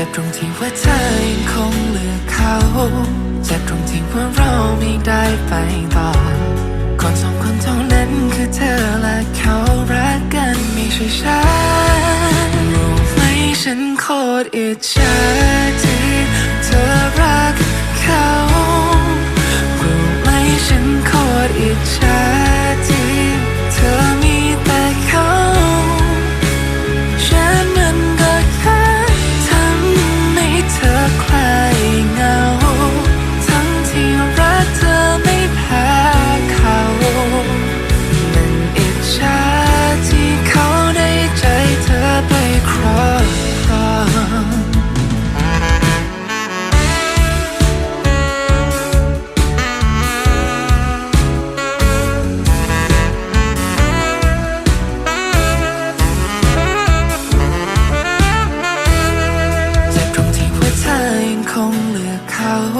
จ็บตรงที่ว่าเธอยังคงเลือกเขา เจ็บตรงที่ว่าเราไม่ได้ไปต่อ คนสองคนเท่านั้นคือเธอและเขารักกันไม่ใช่ฉันรู้ไหมฉันโคตรอิจฉาที่เธอ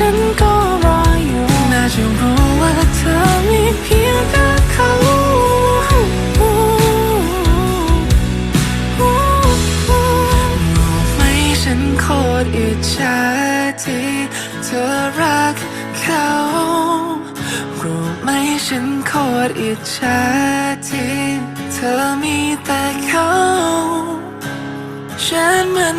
ฉันก็รออยู่ น่าจะรู้ว่าเธอมีเพียงแค่เขารู้ไหมฉันโคตรอิจฉาที่เธอรักเขารู้ไหมฉันโคตรอิจฉาที่เธอมีแต่เขา ฉันมัน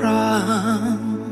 from